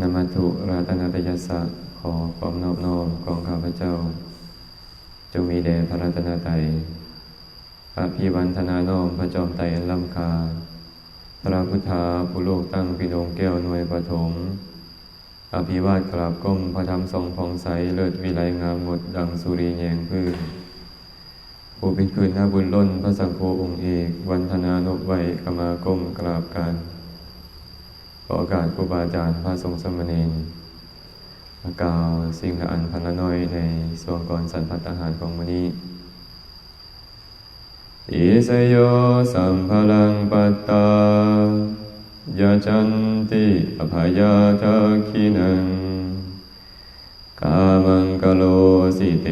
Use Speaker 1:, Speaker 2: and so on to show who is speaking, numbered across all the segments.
Speaker 1: นมัตถุรัตนตยสะขอความนอบน้อมของข้าพเจ้า จงมีแด่พระรัตนตรัยพระพิวันธนาน้อมพระจอมไตรอันล้ำคา พระพุทธาผู้โลกตั้งพินองแก้วหน่วยปฐมอภิวาทกราบก้มพระธรรมทรงผ่องใสเลิศวิไลงามหมดดังสุรีแยงพืชผู้เป็นคืนหน้าบุญล้นพระสังโฆองค์เอก วันธนานบไว้ขมาก้มกราบการ อโอกาสครูบาอาจารย์พระทรงสมณีกล่าวสิ่งละอันพันละน้อยในส่วนก่อนสันพัตหารของวันนี้อิสโยสัมภลังปัตตายาจันติอภยาทักขินังกามังกโลสิเต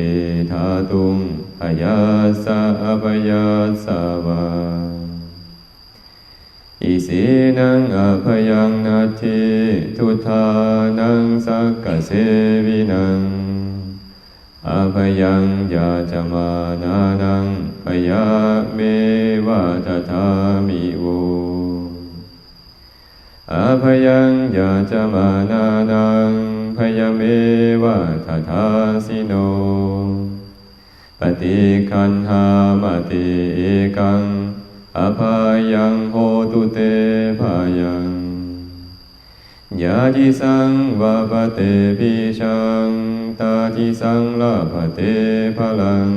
Speaker 1: ธาตุงพยาสะอภยาสาวา อิสีนังอภยังนาทิทุธานังสักกเสวินังอภยังยาจมานานังพยาเมวะตถามิโวอภยังยาจมานานังพยาเมวะตถาสิโนปฏิคันหามติเอกัง อภายังโหตุเตภายังยาจิสังวาปเตปิชังตาจิสังลาภเตภลัง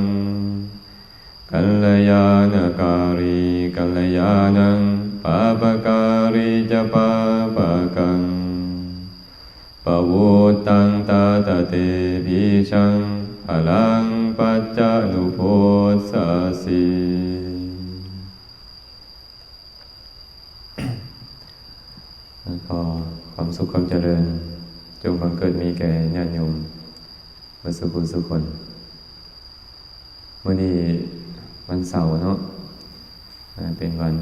Speaker 1: กัลยาณการีกัลยาณังปาปการีจะปาปะกังปะวุตังตาตเตปิชังพลังปัจจานุโพสสี ข อความสุขความเจริญ จงบังเกิดมีแก่ญาติโยมมาสุขุสุขคนวันนี้วันเสาร์เนาะเป็นวัน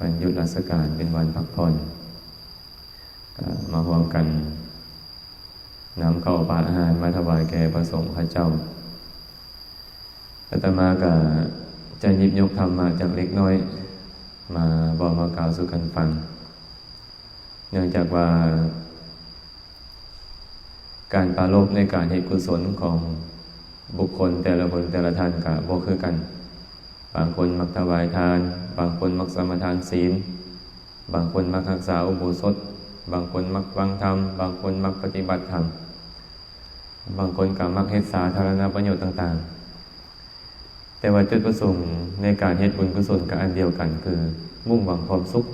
Speaker 1: วันหยุดราชการเป็นวันพักผ่อนมาร่วมกันนำข้าวปลาอาหารมาถวายแก่พระสงฆ์ข้าเจ้าอาตมาก็จะหยิบยกธรรมมาจากเล็กน้อย มาบอกมากล่าวสู่กันฟัง เนื่องจากว่า การปารบในการเหตุกุศลของบุคคลแต่ละคนแต่ละท่านกับบ่คือกัน บางคนมักถวายทาน บางคนมักสมทานศีล บางคนมักรักษาอุโบสถ บางคนมักฟังธรรม บางคนมักปฏิบัติธรรม บางคนกับมักเฮ็ดสาธารณประโยชน์ต่าง ๆ แต่ว่าจุดประสงค์ในการเฮ็ดบุญกุศลกับอันเดียวกันคือ มุ่งหวังความสุข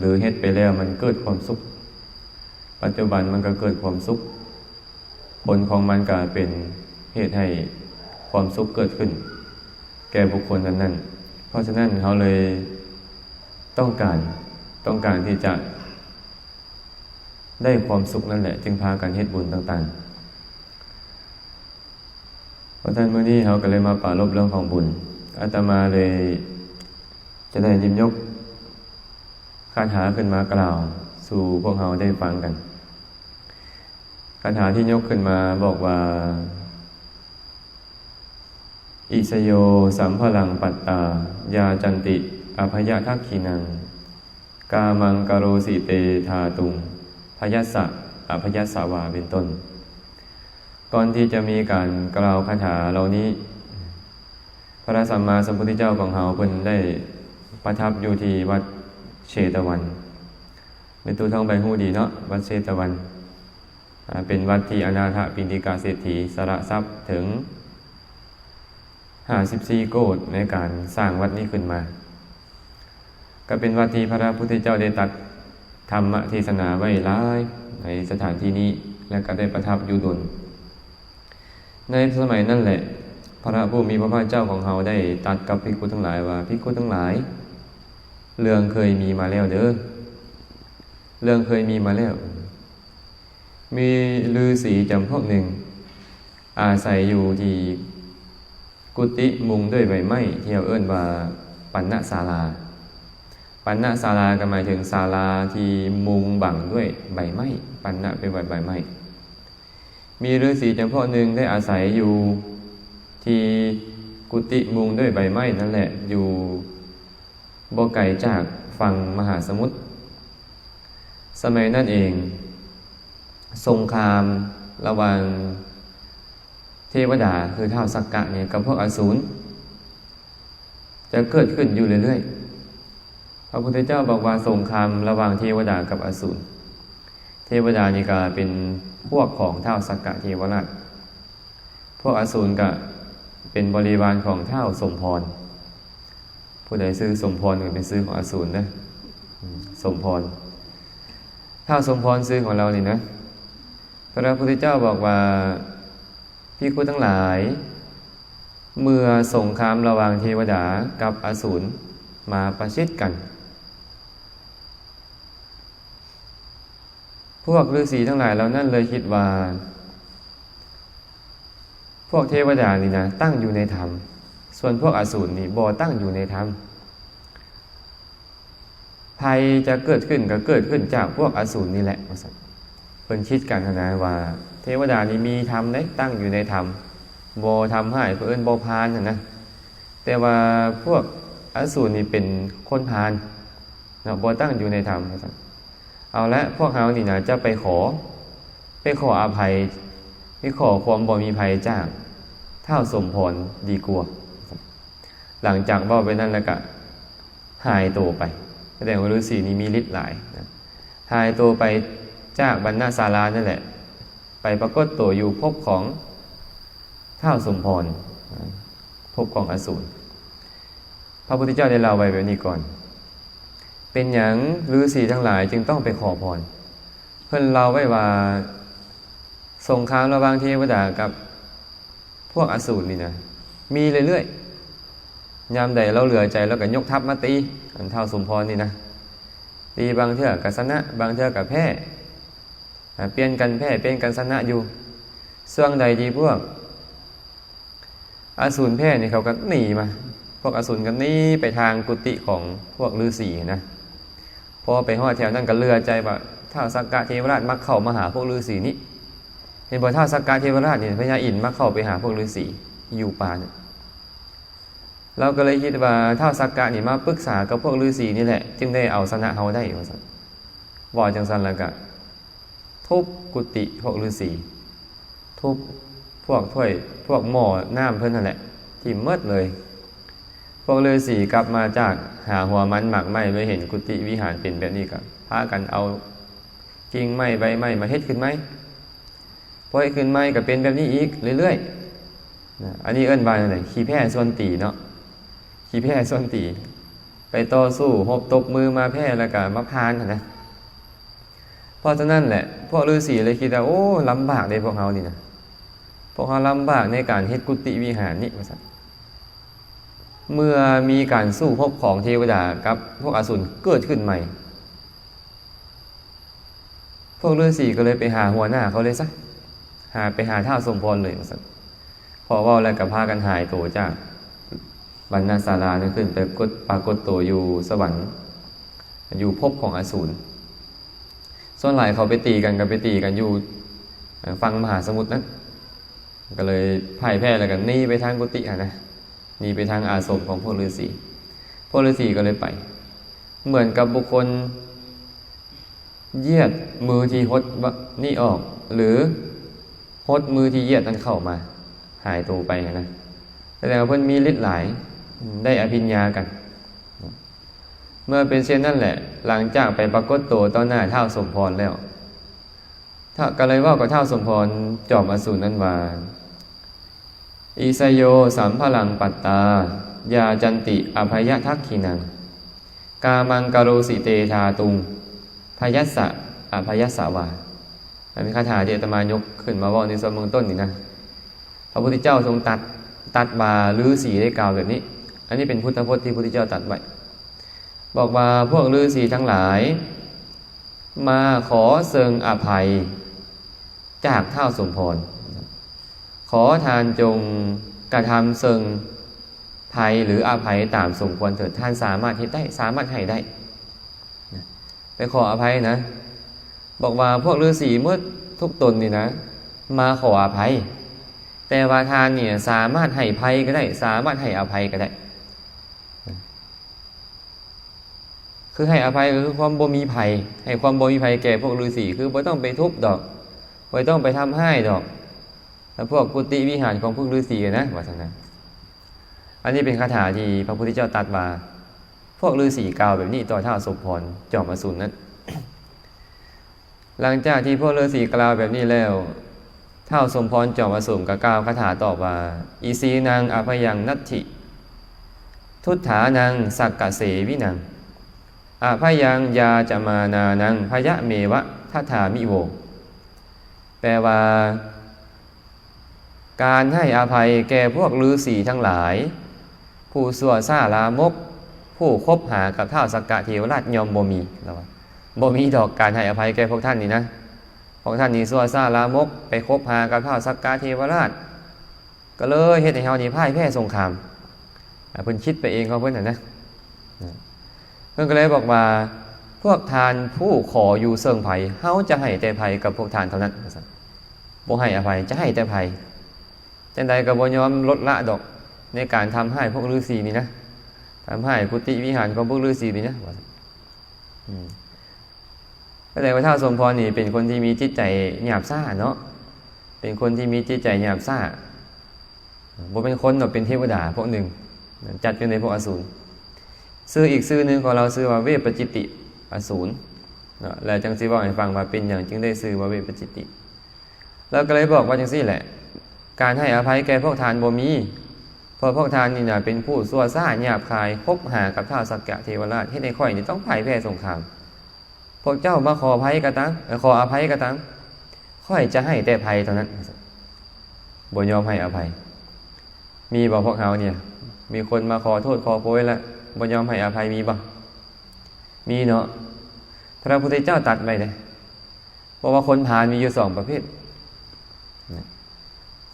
Speaker 1: หรือเฮ็ดไปแล้วมันเกิดความสุข ปัจจุบันมันก็เกิดความสุข ผลของมันก็เป็นเหตุให้ความสุขเกิดขึ้น แก่บุคคลนั้นๆเพราะฉะนั้นเขาเลยต้องการต้องการที่จะ ได้ความสุขนั่นแหละ จึงพากันเฮ็ดบุญต่างๆ เพราะฉะนั้นเมื่อนี้เขาก็เลยมาปรารบเรื่องของบุญอาตมาเลยจะได้ยิมยก คาถาขึ้นมากล่าว สู่พวกเราได้ฟังกันคาถาที่ยกขึ้นมาบอกว่า อิสโยสัมพลังปัตตา ยาจันติ อภยทักขีนัง กามังกโรสิเตธาตุง พยัสสะอภยัสสาวาเป็นต้น ก่อนที่จะมีการกล่าวคาถาเหล่านี้ พระสัมมาสัมพุทธเจ้าของเราเพิ่นได้ประทับอยู่ที่วัด เชตวัน เป็นตัวท่องใบหูดีเนาะวัดเชตวัน เป็นวัดที่อนาถปินติกาเศรษฐีสละทรัพย์ถึง 54 โกดในการสร้างวัดนี้ขึ้นมา ก็เป็นวัดที่พระพุทธเจ้าได้ตัดธรรมเทศนาไว้หลายในสถานที่นี้และก็ได้ประทับอยู่ดน ในสมัยนั่นแหละ พระผู้มีพระภาคเจ้าของเราได้ตัดกับภิกขุทั้งหลายว่าภิกขุทั้งหลาย เรื่องเคยมีมาแล้วเด้อเรื่องเคยมีมาแล้ว มีฤาษีจำพวกหนึ่ง อาศัยอยู่ที่กุฏิมุงด้วยใบไม้ที่เราเอิ้นว่าปันณศาลา ปันณศาลาก็หมายถึงศาลาที่มุงบังด้วยใบไม้ปันณเป็นใบใบไม้มีฤาษีจำพวกหนึ่งได้อาศัยอยู่ที่กุฏิมุงด้วยใบไม้นั่นแหละ อยู่ บ่ไกลจากฝั่งมหาสมุทร สมัยนั่นเอง สงครามระหว่างเทวดาคือเท่าสักกะเนี่ยกับพวกอสูรจะเกิดขึ้นอยู่เรื่อยๆ พระพุทธเจ้าบอกว่าสงครามระหว่างเทวดากับอสูร เทวดานี่ก็เป็นพวกของเท่าสักกะเทวราช พวกอสูรก็เป็นบริวารของเท่าสมพร ผู้ใดซื้อสมพรก็เป็นซื้อของอสูรนะสมพรเท่าสมพรซื้อของเรานี่นะ พระพุทธเจ้าบอกว่าพี่คุณทั้งหลาย เมื่อสงครามระหว่างเทวดากับอสูรมาประชิดกัน พวกฤาษีทั้งหลายเรานั่นเลยคิดว่า พวกเทวดานี่นะตั้งอยู่ในธรรม ส่วนพวกอสูรนี่บ่ตั้งอยู่ในธรรมภัยจะเกิดขึ้นก็เกิดขึ้นจากพวกอสูรนี่แหละว่าซั่นเพิ่นคิดกันนะว่า เทวดานี่มีธรรมได้ตั้งอยู่ในธรรมบ่ทำให้เพิ่นบ่พานน่ะนะแต่ว่าพวกอสูรนี่เป็นคนพาลนะบ่ตั้งอยู่ในธรรมว่าซั่นเอาละพวกเฮานี่นะจะไปขอ ไปขออภัยไปขอความบ่มีภัยจากเท่าสมพรดีกว่า หลังจากว้าไปนั่นแล้วก็หายตัวไปแสดงว่าฤาษีนี้มีฤทธิ์หลายนะหายตัวไปจากบรรณาศาลานั่นแหละ ไปปรากฏตัวอยู่ภพของเท่าสมพรนะภพของอสูรพระพุทธเจ้าได้เล่าไว้แบบนี้ก่อน เป็นอย่างฤาษีทั้งหลายจึงต้องไปขอพร เพื่อนเล่าไว้ว่าสงครามระหว่างเทวดากับพวกอสูรนี่นะมีเรื่อยๆ ยามใดเราเหลือใจแล้วก็ยกทัพมาตีอันเท่าสมพรนี่นะตีบางเทื่อกับชนะ บางเทื่อกับแพ้เปลี่ยนกันแพ้เปลี่ยนกันชนะอยู่ส่วงใดทีพวกอสูรแพ้นี่เขาก็หนีมา พวกอสูรก็หนีไปทางกุฏิของพวกฤาษีนะ พอไปหอแถวนั้นก็เลือใจว่าถ้าสักกะเทวราชมักเข้ามาหาพวกฤาษีนี่ เห็นบอกถ้าสักกะเทวราชเนี่ยพญาอินมักเข้าไปหาพวกฤาษีอยู่ป่าเนี่ย เราก็เลยคิดว่าถ้าสักกะนี่มาปรึกษากับพวกฤาษีนี่แหละ จึงได้เอาชนะเฮาได้ว่าซั่นว่าจังซั่นแล้วก็ทุบกุฏิพวกฤาษีทุบพวกถ้วยพวกหม้อน้ำเพิ่อนนั่นแหละ ที่เมิดเลย พวกฤาษีกลับมาจากหาหัวมันหมักไหม้ไปเห็นกุฏิวิหารเป็นแบบนี้ก็พากันเอากิ่งไม้ใบไม้มาเฮ็ดขึ้นไหมพอเฮ็ดขึ้นไม้ก็เป็นแบบนี้อีกเรื่อยๆอันนี้เอิ้นว่าอะไรขี้แพ้ส่วนตีเนาะ ขี้แพ้ส่วนตี ไปต่อสู้หบตบมือมาแพ้แล้วก็มาพานนะเพราะฉะนั้นแหละ พวกฤาษีเลยคิดว่าโอ้ลำบากเลยพวกเขานี่นะพวกเขาลำบากในการเฮ็ดกุฏิวิหารนี่ว่าซั่นเมื่อมีการสู้พบของเทวดากับ พวกอสูรเกิดขึ้นใหม่ พวกฤาษีก็เลยไปหาหัวหน้าเขาเลยซะหาไปหาท่าสมพรเลยว่าซั่นพอเว่าแล้วก็พากันหายตัวจ้า กบรรณาศาลาเนี่ยขึ้นไปกดปรากฏตัวอยู่สวรรค์อยู่ภพของอสูรส่วนหลายเขาไปตีกันกันไปตีกันอยู่ฟังมหาสมุทรนั้นก็เลยพ่ายแพ้แล้วกันหนีไปทางกุฏิอะนะหนีไปทางอาสมของพวกฤาษีพวกฤาษีก็เลยไป เหมือนกับบุคคลเยียดมือที่หดนี่ออก หรือหดมือที่เยียดนั้นเข้ามา หายตัวไปนะแสดงว่าเพิ่อนมีฤทธิ์หลาย ได้อภิญญากัน เมื่อเป็นเช่นนั่นแหละ หลังจากไปปรากฏตัวต่อหน้าเท่าสมพรแล้วถ้าก็เลยว่ากับเท่าสมพรจอบอสูรนั้นว่าอิสยโยสัมพลังปัตตายาจันติอภัยทักขินัง กามังกโรสิเตธาตุง พยัสสะอภยัสสาวาอันนี้คาถาที่อาตมายกขึ้นมาว่าในส่วนเมืองต้นนี่นะ พระพุทธเจ้าทรงตัดตัดบาลือสีได้กล่าวแบบนี้ อันนี้เป็นพุทธพจน์ที่พระพุทธเจ้าตัดไว้บอกว่าพวกลือสีทั้งหลาย มาขอเซิงอภัย จากเท่าสมพร ขอทานจงกระทำเซิงภัยหรืออภัยตามสมควรเถิดท่านสามารถเฮ็ดได้สามารถให้ได้ ไปขออภัยนะ บอกว่าพวกฤาษีเมื่อทุกตนนี่นะ มาขออภัย แต่ว่าทานเนี่ยสามารถให้ภัยก็ได้ สามารถให้อภัยก็ได้ คือให้อภัยคือความบ่มีภัยให้ความบ่มีภัยแก่พวกฤาษีคือบ่ต้องไปทุบดอกบ่ต้องไปทำให้ดอกแล้วพวกกุฏิวิหารของพวกฤาษีนะว่าซั่นนะอันนี้เป็นคาถาที่พระพุทธเจ้าตรัสมา พวกฤาษีกล่าวแบบนี้ต่อท้าวสมพรจอมอสูรนั้น หลังจากที่พวกฤาษีกล่าวแบบนี้แล้วท้าวสมพรจอมอสูรก็กล่าวคาถาต่อว่า อีสีนางอภยังนัตถิ ทุตถานังสักกะเสวินัง อาพยังยาจะมานานังพยะเมวะทัถามิโว แปลว่า การให้อภัยแก่พวกฤาษีทั้งหลาย ผู้สัวซ่าลามก ผู้คบหากับท้าวสักกะเทวราชยอมบ่มีแล้วบ่มีดอกการให้อภัยแก่พวกท่านนี่นะพวกท่านนี่สัวซ่าลามก ไปคบหากับท้าวสักกะเทวราช ก็เลยเฮ็ดให้เฮานี่พ่ายแพ้สงครามอะเพิ่นคิดไปเองเขาเพิ่นน่ะนะ เพิ่นก็เลยบอกว่าพวกทานผู้ขออยู่เสิงไผ่เฮาจะให้แต่ไผ่กับพวกทานเท่านั้นบ่ให้อภัยจะให้แต่ไผ่จังใดก็บ่ยอมลดละดอกในการทำให้พวกฤาษีนี่นะทำให้กุฏิวิหารของพวกฤาษีนี่นะอืมก็แต่ว่าท้าสมพรนี่เป็นคนที่มีจิตใจหยาบซ่าเนาะเป็นคนที่มีจิตใจหยาบซ่าบ่เป็นคนหรอกเป็นเทวดาพวกหนึ่งจัดอยู่ในพวกอสูร ซื้ออีกซื้อหนึ่งของเราซื้อว่าเวปจิติอสูรเนาะแล้วจังซีบอกให้ฟังว่าเป็นอย่างจึงได้ซื้อว่าเวปจิติแล้วก็เลยบอกว่าจังซี่แหละ การให้อภัยแก่พวกทานบ่มีเพราะพวกทานนี่นะเป็นผู้ซัวซ่าหยาบคายคบหากับท้าวสักกะเทวราชให้ในข่อยนี่ต้องพ่ายแพ้สงคราม พวกเจ้ามาขออภัยกระตังขออภัยกระตังค่อยจะให้แต่ภัยเท่านั้นบ่ยอมให้อภัย มีบ่พวกเขาเนี่ย มีคนมาขอโทษขอโพยแล้ว บ่ยอมให้อภัยมีบ่มีเนาะพระพุทธเจ้าตัดไปเลยบอกว่าคนผ่านมีอยู่สองประเภท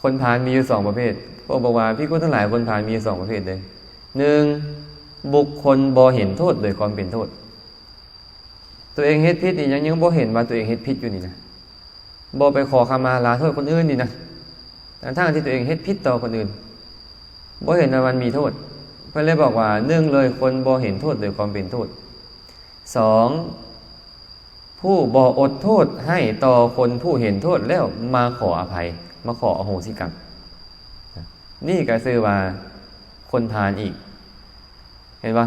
Speaker 1: คนผ่านมีอยู่สองประเภทพระบอกว่าพี่กุทั้งหลายคนผ่านมีอยู่สองประเภทเลยหนึ่งบุคคลบ่เห็นโทษโดยความเป็นโทษ ตัวเองเฮ็ดผิดนี่ยังยังบ่เห็นว่าตัวเองเฮ็ดผิดอยู่นี่นะบ่ไปขอขมาลาโทษคนอื่นนี่นะทั้งที่ตัวเองเฮ็ดผิดต่อคนอื่นบ่เห็นว่ามันมีโทษ พื่อเลยบอกว่าเนื่องเลยคนบ่เห็นโทษโดยความเป็นโทษสองผู้บ่อดโทษให้ต่อคนผู้เห็นโทษแล้วมาขออภัย มาขออโหสิกรรมนี่ก็คือว่าคนทานอีก เห็นปะ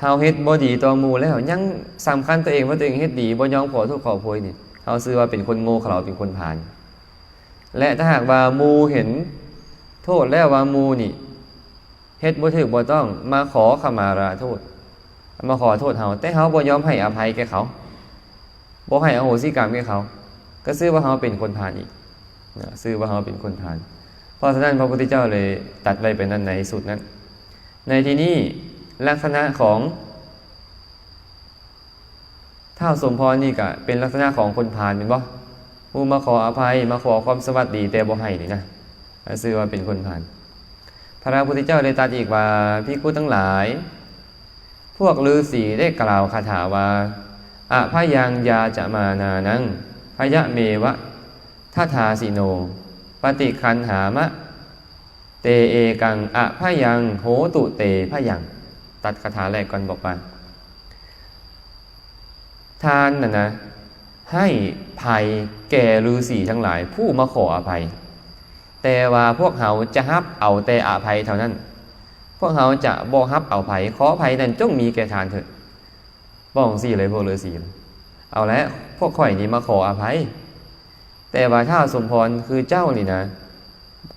Speaker 1: เฮาเฮ็ดบ่ดีต่อมูแล้ว ยังสำคัญตัวเองว่าตัวเองเฮ็ดดีบ่ยอมขอโทษขอโพยนี่เฮาซื้อว่าเป็นคนโง่เขาเป็นคนผ่าน และถ้าหากว่ามูเห็นโทษแล้วว่ามูนี่ เฮ็ดบ่ถูกบ่ต้องมาขอขมาราโทษ มาขอโทษเฮาแต่เฮาบ่ยอมให้อภัยแก่เขาบ่ให้อโหสิกรรมแก่เขา ก็ซื่อว่าเฮาเป็นคนผ่านอีกนะซื่อว่าเฮาเป็นคนผ่าน เพราะฉะนั้นพระพุทธเจ้าเลยตัดไว้เป็นนั้นในสุดนั้น ในที่นี้ลักษณะของท้าสมพรนี่ก็เป็นลักษณะของคนผ่านเป็นบ่ผู้มาขออภัยมาขอความสวัสดีแต่บ่ให้นี่นะซื่อว่าเป็นคนผ่าน พระพุทธเจ้าได้ตรัสอีกว่าพิกุทั้งหลาย พวกฤาษีได้กล่าวคาถาว่าอะพยังยาจะมานานังพยะเมวะทัทาสิโน ปฏิคันหามะ เตเอกังอะพยังโหตุเตพยัง ตัดคาถาแรกก่อนบอกว่าทานนะนะให้ภัยแก่ฤาษีทั้งหลายผู้มาขออภัย แต่ว่าพวกเขาจะฮับเอาแต่อภัยเท่านั้น พวกเขาจะบ่ฮับเอาภัยขอภัยนั้นจงมีแก่ทานเถิดบ้องสี่เลยพวกฤาษีเอาแล้วพวกข่อยนี่มาขออภัย แต่ว่าถ้าสมพรคือเจ้านี่นะ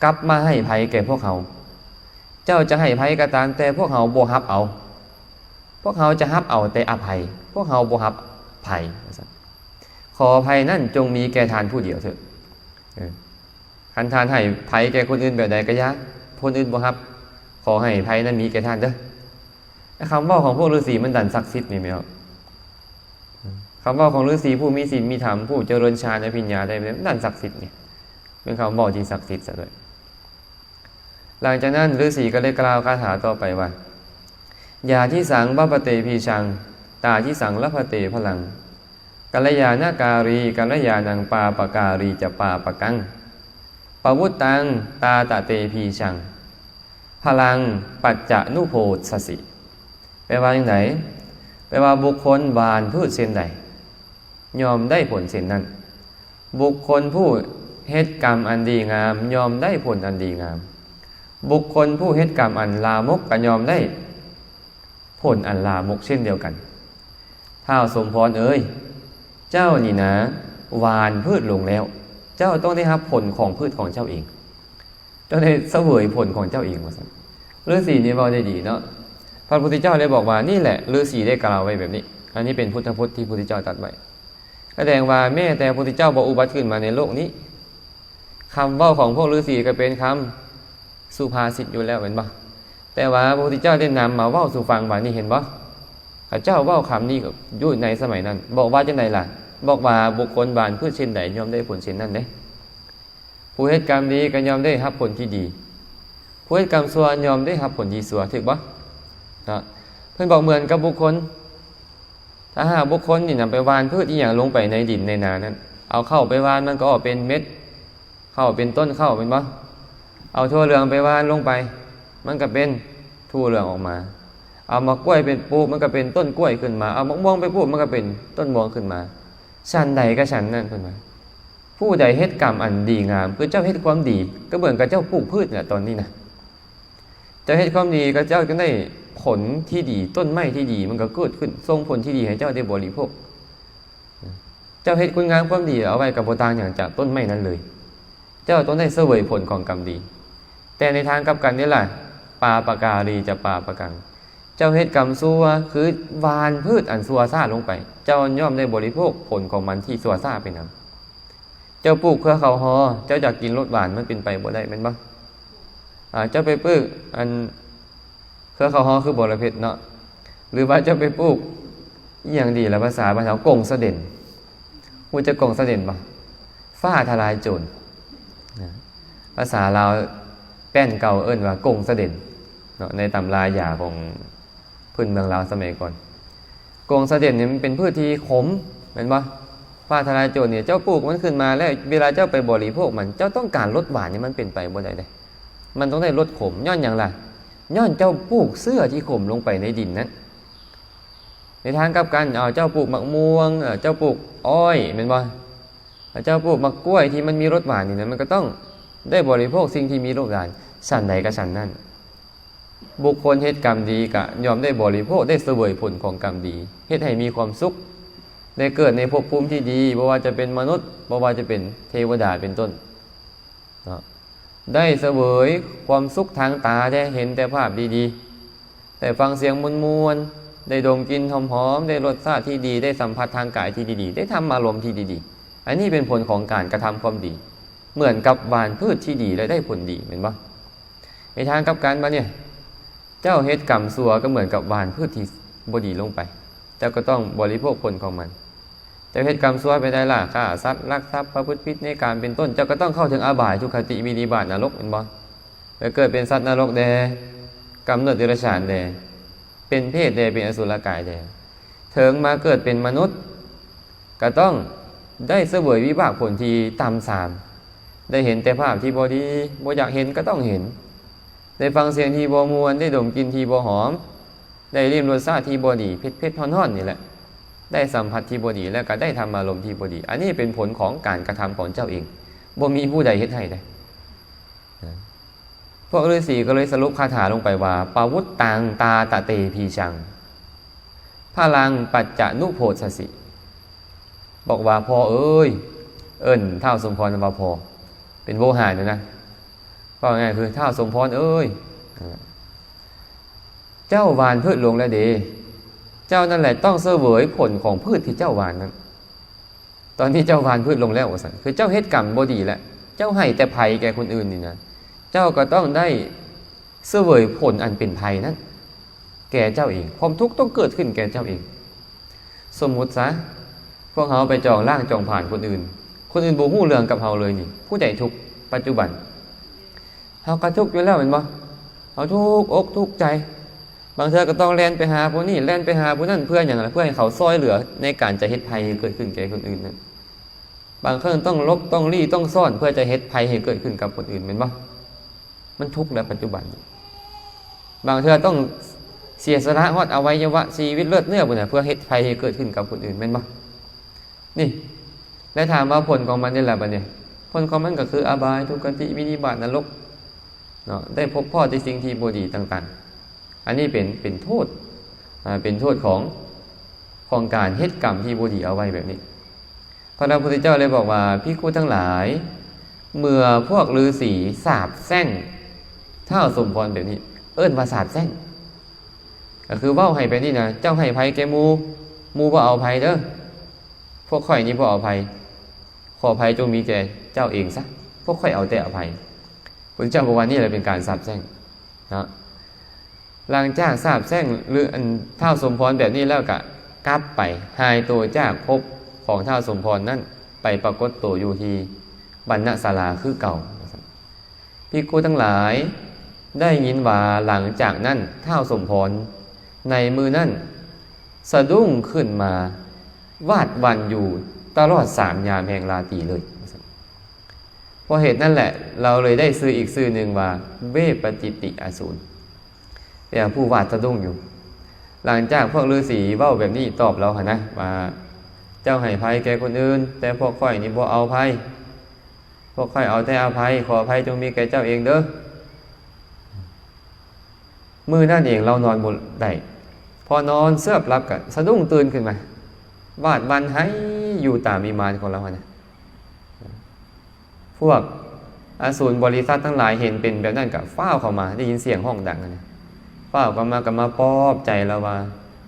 Speaker 1: กลับมาให้ภัยแก่พวกเขา เจ้าจะให้ภัยก็ตามแต่พวกเขาบ่ฮับเอา พวกเขาจะฮับเอาแต่อภัย พวกเขาบ่ฮับภัยขอภัยนั่นจงมีแก่ทานผู้เดียวเถอะ คันทานให้ภัยแก่คนอื่นแบบใดก็ยะคนอื่นบ่ครับ ขอให้ภัยนั้นมีแก่ท่านเด้อคำว่าของพวกฤาษีมันดันศักดิ์สิทธิ์นี่ไหมครับคำว่าของฤาษีผู้มีศีลมีธรรมผู้เจริญฌานอภิญญาได้เป็นดันศักดิ์สิทธิ์เนี่ยเป็นคำบอกที่ศักดิ์สิทธิ์ซะด้วยหลังจากนั้นฤาษีก็ได้กล่าวคาถาต่อไปว่ายาที่สังบัปเตพีชัง ตาที่สังละพเตพลังกัลยาณการีกัลยาณังปาปการีจะปาปกัง ปวุตังตาตะเตพีชัง พลังปัจจะนุโพสสิแปลว่าอย่างไรแปลว่าบุคคลบานพืชเส้นใดยอมได้ผลเส้นนั้น บุคคลผู้เฮ็ดกรรมอันดีงาม ยอมได้ผลอันดีงาม บุคคลผู้เฮ็ดกรรมอันลามกก็ยอมได้ ผลอันลามกเช่นเดียวกันท้าวสมพรเอ้ย เจ้านี่นะ วานพืชลงแล้ว เจ้าต้องได้รับผลของพืชของเจ้าเองเจ้าได้เสวยผลของเจ้าเองว่าสันฤาษีนี่บอกได้ดีเนาะพระพุทธเจ้าได้บอกว่านี่แหละฤาษีได้กล่าวไว้แบบนี้ อันนี้เป็นพุทธพจน์ที่พระพุทธเจ้าตรัสไว้แสดงว่าแม่แต่พระพุทธเจ้าบอกอุบัติขึ้นมาในโลกนี้คำเว้าของพวกฤาษีก็เป็นคำสุภาษิตอยู่แล้วเห็นปะแต่ว่าพระพุทธเจ้าได้นำมาเว้าสู่ฟังว่านี่เห็นปะข้าเจ้าเว้าคำนี้กับยุ่ในสมัยนั้น บอกว่าจังไดล่ะ บอกว่าบุคคลบานพืชเช่นใดยอมได้ผลเช่นนั้นเด้ผู้เหตุกรรมดีก็ยอมได้รับผลที่ดี ผู้เหตุกรรมชั่วยอมได้รับผลที่ชั่วถูกปะนะเพื่อนบอกเหมือนกับบุคคล ถ้าหากบุคคลนี่นำไปวานพืชอีอย่างลงไปในดินในนานั้น เอาเข้าไปวานมันก็ออกเป็นเม็ด เข้าเป็นต้นเข้าเป็นปะเอาทั่วเรืองไปวานลงไป มันก็เป็นทั่วเรืองออกมา เอามากล้วยเป็นปลูกมันก็เป็นต้นกล้วยขึ้นมา เอามะม่วงไปปลูกมันก็เป็นต้นม่วงขึ้นมา ชันใดก็ชันนั่นเพื่อนว่าผู้ใดเฮ็ดกรรมอันดีงาม คือเจ้าเฮ็ดความดี ก็เหมือนกับเจ้าปลูกพืชเนี่ยตอนนี้นะเจ้าเฮ็ดความดีก็เจ้าก็ได้ผลที่ดีต้นไม้ที่ดี มันก็เกิดขึ้นส่งผลที่ดีให้เจ้าได้บริโภค เจ้าเฮ็ดคุณงามความดีเอาไว้กับโบตางอย่างจากต้นไม้นั้นเลย เจ้าต้องได้เสวยผลของกรรมดี แต่ในทางกลับกันนี่แหละปาปากาลีจะปาปะกัง เจ้าเฮ็ดกรรมซัวคือวานพืชอันซัวซาลงไป เจ้าย่อมได้บริโภคผลของมันที่ซัวซาไปนำเจ้าปลูกเพื่อเขาฮอเจ้าอยากกินรสหวานมันเป็นไปบ่ได้แม่นบ่เจ้าไปปลูกอันเพื่อเขาฮอคือบรเพชรเนาะหรือว่าเจ้าไปปลูกอย่างดีละภาษาภาษากงเสด็จหูจะกงเสด็จบ่ฟ้าทลายโจรนภาษาเราวแป้นเก่าเอิ้นว่ากงเสด็จเนาะในตำรายาของ พื้นเมืองลาวสมัยก่อนกงเสด็จเนี่ยมันเป็นพืชที่ขมเห็นบ่ฟ้าทลายโจรเนี่ยเจ้าปลูกมันขึ้นมาแล้วเวลาเจ้าไปบริโภคมันเจ้าต้องการรสหวานเนี่ยมันเป็นไปบ่ได้เลยมันต้องได้รสขมย้อนอย่างไรย้อนเจ้าปลูกเสื้อที่ขมลงไปในดินนั้นในทางกลับกันเอาเจ้าปลูกมะม่วงเจ้าปลูกอ้อยเป็นบ่เจ้าปลูกมะกล้วยที่มันมีรสหวานนี่นะมันก็ต้องได้บริโภคสิ่งที่มีรสหวานสันใดก็สันนั้น บุคคลเฮ็ดกรรมดีกะยอมได้บริโภคได้เสวยผลของกรรมดีเฮ็ดให้มีความสุขได้เกิดในภพภูมิที่ดีบ่ว่าจะเป็นมนุษย์บ่ว่าจะเป็นเทวดาเป็นต้นนะได้เสวยความสุขทางตาได้เห็นแต่ภาพดีๆ ได้ฟังเสียงมวลๆได้ดมกลินหอมๆได้รสชาติที่ดี ได้สัมผัสทางกายที่ดีๆ ได้ทำอารมณ์ที่ดีๆ อันนี้เป็นผลของการกระทำความดี เหมือนกับหวานพืชที่ดีและได้ผลดีเห็นปะในทางกับกันมาเนี่ย เจ้าเฮ็ดกรรมสัวก็เหมือนกับหวานพืชที่บดีลงไป เจ้าก็ต้องบริโภคผลของมัน เจ้าเหตุกรรมซัวไปได้ล่ะฆ่าสัตว์ลักทรัพย์ประพฤติผิดในการเป็นต้น เจ้าก็ต้องเข้าถึงอาบายทุกขติมีดีบาตนรกเป็นบ่ไปเกิดเป็นสัตว์นรกแดกำเนิดเดรัจฉานแดเป็นเพศแดเป็นอสุรกายแดเถึงมาเกิดเป็นมนุษย์ ก็ต้องได้เสวยวิบากผลทีต่ำสาม ได้เห็นแต่ภาพที่บอดีบ่อยากเห็นก็ต้องเห็น ได้ฟังเสียงที่บอมวน ได้ดมกลินที่บอหอม ได้ริมรสชาติที่บอดีเผ็ดเผ็ดๆฮ้อนๆนี่แหละ ได้สัมผัสที่บดีแล้วก็ได้ทำอารมณ์ที่บดี อันนี้เป็นผลของการกระทำของเจ้าเองบ่มีผู้ใดเฮ็ดให้ได้พวกฤาษีก็เลยสรุปคาถาลงไปว่าปาวุตตังตาตะเตพีชังพลังปัจจนุโพสสิ บอกว่าพอเอ้ย เอิ้นเท่าสมพรว่าพอ เป็นโวหารนะนะ ก็ง่ายคือเท่าสมพรเอ้ย เจ้าวานพืชลงแล้วเดเจ้านั่นแหละต้องเสวยผลของพืชที่เจ้าวานนั้น ตอนที่เจ้าวานพืชลงแล้วสันคือเจ้าเฮ็ดกรรมบดีแล้วเจ้าให้แต่ภัยแก่คนอื่นนี่นะ เจ้าก็ต้องได้เสวยผลอันเป็นภัยนั้น แก่เจ้าเอง ความทุกข์ต้องเกิดขึ้นแก่เจ้าเอง สมมุติซะพวกเขาไปจองร่างจองผ่านคนอื่น คนอื่นบูฮู้เรื่องกับเขาเลยนี่ ผู้ใดทุกปัจจุบัน เขาก็ทุกข์อยู่แล้วเห็นบ่เขาทุกข์อกทุกข์ใจ บางเทอก็ต้องแล่นไปหาผู้นี้แล่นไปหาผู้นั้นเพื่ออย่างไรเพื่อให้เขาซอยเหลือในการจะเฮ็ดภัยให้เกิดขึ้นแก่คนอื่นนั้นบางครั้งต้องลบต้องรีต้องซ่อน เพื่อจะเฮ็ดภัยให้เกิดขึ้นกับคนอื่นเป็นบ่มันทุกข์แล้วปัจจุบัน บางเทอต้องเสียสละฮอดอวัยวะชีวิตเลือดเนื้อบุญนะเพื่อเฮ็ดภัยให้เกิดขึ้นกับคนอื่นแม่นบ่นี่และถามว่าผลของมันนี่แหละบัดเนี่ยผลของมันก็คืออบายทุกขติวินิบาตนรก เนาะได้พบพ่อที่สิ่งที่บดีต่างๆ อันนี้เป็นเป็นโทษเป็นโทษของของการเฮ็ดกรรมที่บดีเอาไว้แบบนี้พระพุทธเจ้าเลยบอกว่าพิคุทั้งหลาย เมื่อพวกฤาษีสาบแช่งเท่าสมพรแบบนี้ เอิ้นว่าสาบแช่งก็คือเว้าให้ไปนี่นะเจ้าให้ภัยแกมูมูบ่เอาภัยเด้อพวกข่อยนี่บ่เอาภัยขอภัยจงมีแก่เจ้าเองซะพวกค่อยเอาแต่อภัย พระเจ้าบอกว่านี่แหละเป็นการสาบแช่งนะหลังจากสาบแช่งหรืออันเท่าสมพรแบบนี้แล้วก็กลับไปหายตัวจากภพของเท่าสมพรนั่นไปปรากฏตัวอยู่ที่บรรณศาลาคือเก่าพิกูทั้งหลายได้ยินว่าหลังจากนั้นเท่าสมพรในมือนั่นสะดุ้งขึ้นมา วาดวันอยู่ตลอดสามยามแห่งราตรีเลย เพราะเหตุนั่นแหละ เราเลยได้ซื้ออีกซื้อหนึ่งว่า เวปจิติอสูรแต่ผู้วาดสะดุ้งอยู่ หลังจากพวกฤาษีเว้าแบบนี้ตอบเราค่ะนะว่าเจ้าให้ภัยแก่คนอื่น แต่พวกค่อยนี่บ่เอาภัยพวกค่อยเอาแต่อาภัยขออภัยจงมีแก่เจ้าเองเด้อมือนั่นเองเรานอนบนได้พอนอนเสื้อบรับกับสะดุ้งตื่นขึ้นมา วาดวันให้อยู่ตามวิมานของเรานะ พวกอสูรบริษัททั้งหลายเห็นเป็นแบบนั้นกับฟ้าวเข้ามา ได้ยินเสียงห้องดังนะฟ้าวเข้ามากับมาปอบใจเราว่า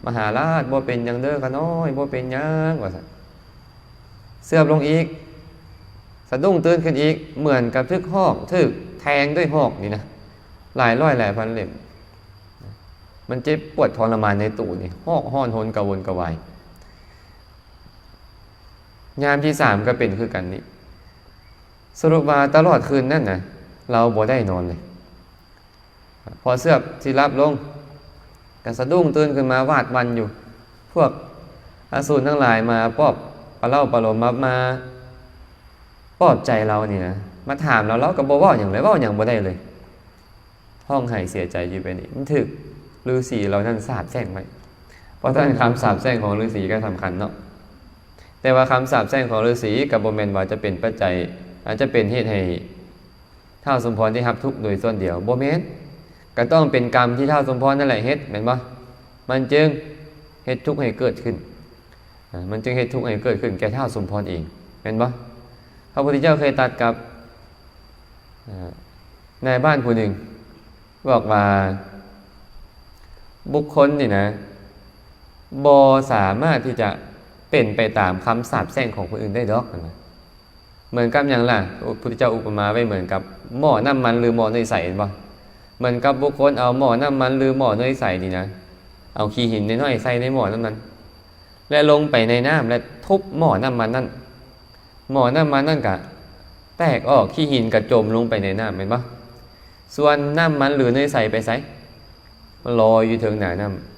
Speaker 1: มหาราชบ่เป็นยังเด้อขน้อยบ่เป็นยังว่าสัเสื้อบลงอีก สะดุ้งตื่นขึ้นอีก เหมือนกับทึกหอกทึกแทงด้วยหอกนี่นะหลายร้อยหลายพันเล่มมันเจ็บปวดทรมานในตูนี่หอกห้อนทนกระวนกระวายยามที่สามก็เป็นคือกันนี่ สรุปว่าตลอดคืนนั่นนะเราบ่ได้นอนเลย พอเสื้อสิรับลงก็สะดุ้งตื่นขึ้นมาวาดวันอยู่ พวกอสูรทั้งหลายมาปอบปลาเล่าปลาลมมามาปอบใจเรานี่นะมาถามเราเราก็บ่ว้าอย่างไรว้าอย่างบ่ได้เลย ห้องไห้เสียใจอยู่ไปนี่มันถึกฤาษีเรานั่นสาบแช่งไหมเพราะท่านคำสาบแช่งของฤาษีก็สำคัญเนาะแต่ว่าคำสาปแช่งของฤาษีกับโบเมนว่าจะเป็นปัจจัย อาจจะเป็นเหตุให้เท่าสมพรที่รับทุกข์โดยส่วนเดียวโบเมนก็ต้องเป็นกรรมที่เท่าสมพรนั่นแหละเฮ็ดเห็นปะมันจึงเฮ็ดทุกข์ให้เกิดขึ้น มันจึงเฮ็ดทุกข์ให้เกิดขึ้นแก่เท่าสมพรเองเห็นปะพระพุทธเจ้าเคยตัดกับนายบ้านผู้หนึ่ง บอกว่าบุคคลนี่นะบอสามารถที่จะเป็นไปตามคำสาปแช่งของคนอื่นได้ดอกนะ เหมือนกับอย่างล่ะพระพุทธเจ้าอุปมาไว้เหมือนกับหม้อน้ำมันหรือหม้อเนยใสเห็นปะเหมือนกับบุคคลเอาหม้อน้ำมันหรือหม้อเนยใสนี่นะ เอาขี้หินน้อยๆใส่ในหม้อน้ำมัน และลงไปในน้ำและทุบหม้อน้ำมันนั่นหม้อน้ำมันนั่นกะ แตกออกขี้หินกระจมลงไปในน้ำเห็นปะส่วนน้ำมันหรือเนยใสไปใส่ลอยอยู่ถึงหนาน้ำ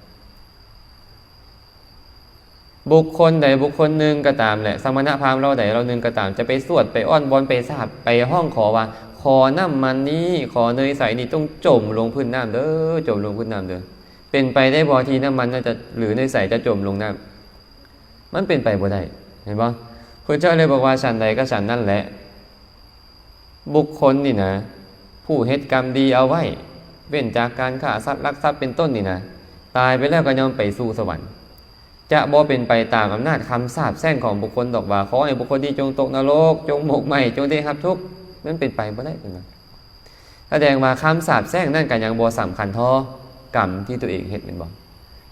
Speaker 1: บุคคลใดบุคคลหนึ่งก็ตามแหละ สมณพราหมณ์เราใดเราหนึ่งก็ตาม จะไปสวดไปอ้อนบอนไปสาบไปห้องขอว่า ขอน้ำมันนี้ ขอเนยใสนี่ต้องจมลงพื้นน้ำเด้อจมลงพื้นน้ำเด้อเป็นไปได้บอทีน้ำมันน่าจะหรือเนยใสจะจมลงน้ำมันเป็นไปบ่ได้เห็นปะพระเจ้าเลยบอกว่าฉันใดก็ฉันนั่นแหละ บุคคลนี่นะ ผู้เหตุกรรมดีเอาไว้ เว้นจากการฆ่าสัตว์ลักทรัพย์เป็นต้นนี่นะตายไปแล้วก็ยอมไปสู่สวรรค์ จะบ่เป็นไปตามอำนาจคำสาปแช่งของบุคคลดอกว่าขอให้บุคคลที่จงตกนรก จงหมกไหมจงได้รับทุกข์นั่นเป็นไปบ่ได้เป็นแสดงว่าคำสาปแช่งนั่นกันยังบ่สำคัญท่อกรรมที่ตัวเองเฮ็ดเป็นบ่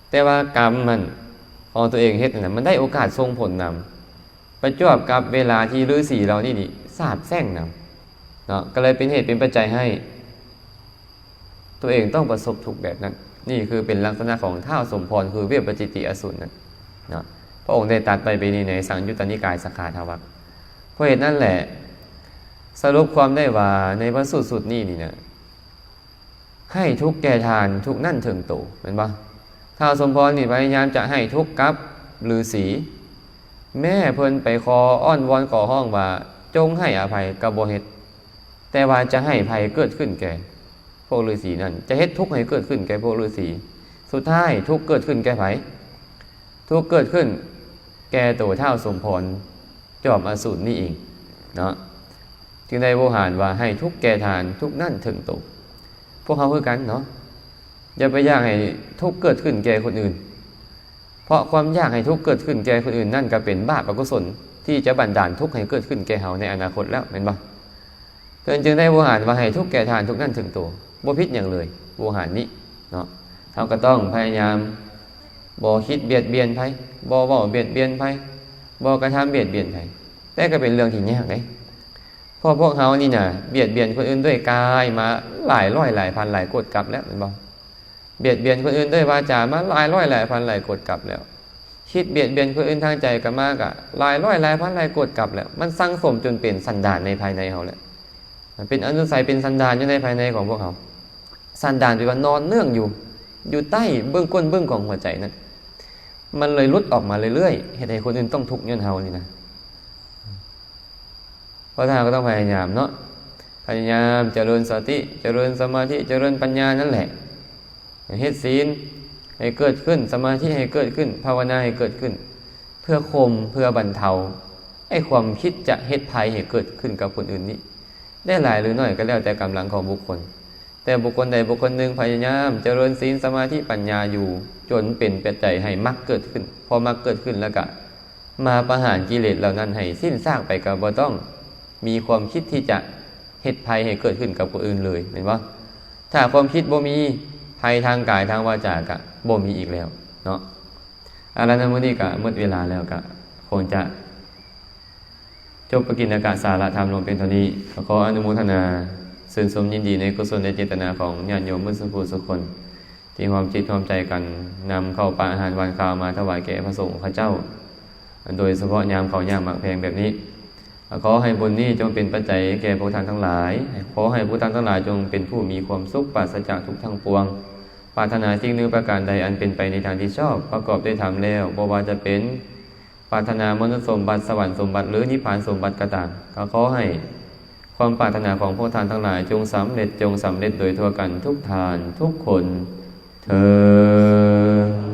Speaker 1: แต่ว่ากรรมมันของตัวเองเฮ็ดนั่นมันได้โอกาสทรงผลนำประจวบกับเวลาที่ฤาษีเรานี่นี่สาปแช่งนำเนาะก็เลยเป็นเหตุเป็นปัจจัยให้ ตัวเองต้องประสบทุกข์แบบนั้น นี่คือเป็นลักษณะของท่าสมพรคือเวียปจิติอสูรนั่น เนาะพระองค์ได้ตัดไปไปนี่ในสังยุตตนิกายสขาทวักเพราะเหตุนั่นแหละ สรุปความได้ว่าในพระสูตรสุดนี่นี่นะให้ทุกแก่ทานทุกนั่นถึงโตเป็นปะท้าวสมพรนี่พยายามจะให้ทุกกับฤาษีแม่เพิ่นไปคออ้อนวอนก่อห้องว่า จงให้อภัยกับโบเฮตแต่ว่าจะให้ภัยเกิดขึ้นแก่ พวกฤาษีนั่นจะเฮ็ดทุกข์ให้เกิดขึ้นแก่พวกฤาษีสุดท้ายทุกข์เกิดขึ้นแก่ไผ ทุกเกิดขึ้น แก่ตัวเท่าสมพรจอบอสูรนี่เองเนาะจึงได้โวหารว่าให้ทุกแก่ทานทุกนั่นถึงตกพวกเขาคือกันเนาะอย่าไปอยากให้ทุกเกิดขึ้นแก่คนอื่น เพราะความอยากให้ทุกเกิดขึ้นแก่คนอื่น นั่นก็เป็นบาปอกุศลที่จะบันดาลทุกข์ให้เกิดขึ้นแก่เฮาในอนาคตแล้วเป็นบ่เกินจึงได้โวหารว่าให้ทุกแก่ทานทุกนั่นถึงตัวบ่พิษอย่างเลยโวหารนี้เนาะเราก็ต้องพยายาม บ่คิดเบียดเบียนไผบ่เว้าเบียดเบียนไผบ่กระทำเบียดเบียนไผแต่ก็เป็นเรื่องที่ยากเด้เพราะพวกเฮานี่น่ะเบียดเบียนคนอื่นด้วยกายมาหลายร้อยหลายพันหลายกดกลับแล้วเป็นบ่เบียดเบียนคนอื่นด้วยวาจามาหลายร้อยหลายพันหลายกดกลับแล้ว คิดเบียดเบียนคนอื่นทางใจกันมากอะหลายร้อยหลายพันหลายกดกลับแล้ว มันสร้างสมจนเป็นสันดานในภายในเขาแล้วมันเป็นอนุสัยเป็นสันดานอยู่ในภายในของพวกเขาสันดานแปลว่านอนเนื่องอยู่ อยู่ใต้เบื้องก้นเบื้องของหัวใจนั้น มันเลยลุดออกมาเรื่อยๆเหตุให้คนอื่นต้องทุกข์ย้อนเฮานี่นะเพราะทางก็ต้องพยายามเนาะพยายามเจริญสติ เจริญสมาธิเจริญปัญญานั่นแหละเฮ็ดศีลให้เกิดขึ้น สมาธิให้เกิดขึ้น ภาวนาให้เกิดขึ้น เพื่อคมเพื่อบรรเทาไอ้ความคิดจะเฮ็ดภัยให้เกิดขึ้นกับคนอื่นนี้ ได้หลายหรือน้อยก็แล้วแต่กำลังของบุคคล แต่บุคคลใดบุคคลหนึ่งพยายามเจริญศีลสมาธิปัญญาอยู่ จนเป็นปัจจัยให้มรรคเกิดขึ้น พอมรรคเกิดขึ้นแล้วก็มาประหารกิเลสเหล่านั้นให้สิ้นซากไปกับบ่ต้อง มีความคิดที่จะเฮ็ดภัยให้เกิดขึ้นกับคนอื่นเลยเห็นว่าถ้าความคิดบ่มีภัยทางกายทางวาจากะบ่มีอีกแล้วเนาะอารันมื้อนี้ก็หมดเวลาแล้วก็คงจะจบปกินอากาศสาระธรรมลงเป็นเท่านี้ขออนุโมทนา สื่นสมยินดีในกุศลในเจตนาของญาติโยมมุสลิมทุคน ที่ความจิตความใจกันนำเข้าปาอาหารวันข้าวมาถวายแก่พระสงฆ์พระเจ้า โดยเฉพาะยามเขายามหมักแพงแบบนี้ขอให้บุญนี้จงเป็นปัจจัยแก่พวกท่านทั้งหลาย ขอให้พวกท่านทั้งหลายจงเป็นผู้มีความสุขปราศจากทุกทั้งปวง ปรารถนาสิ่งหนึ่งประการใดอันเป็นไปในทางที่ชอบ ประกอบด้วยธรรมแล้วบ่ว่าจะเป็นปรารถนามนุษย์สมบัติสวรรค์สมบัติหรือนิพพานสมบัติก็ตามก็ขอให้ ความปรารถนาของพวกทานทั้งหลายจงสำเร็จจงสำเร็จโดยทั่วกันทุกทานทุกคนเธอ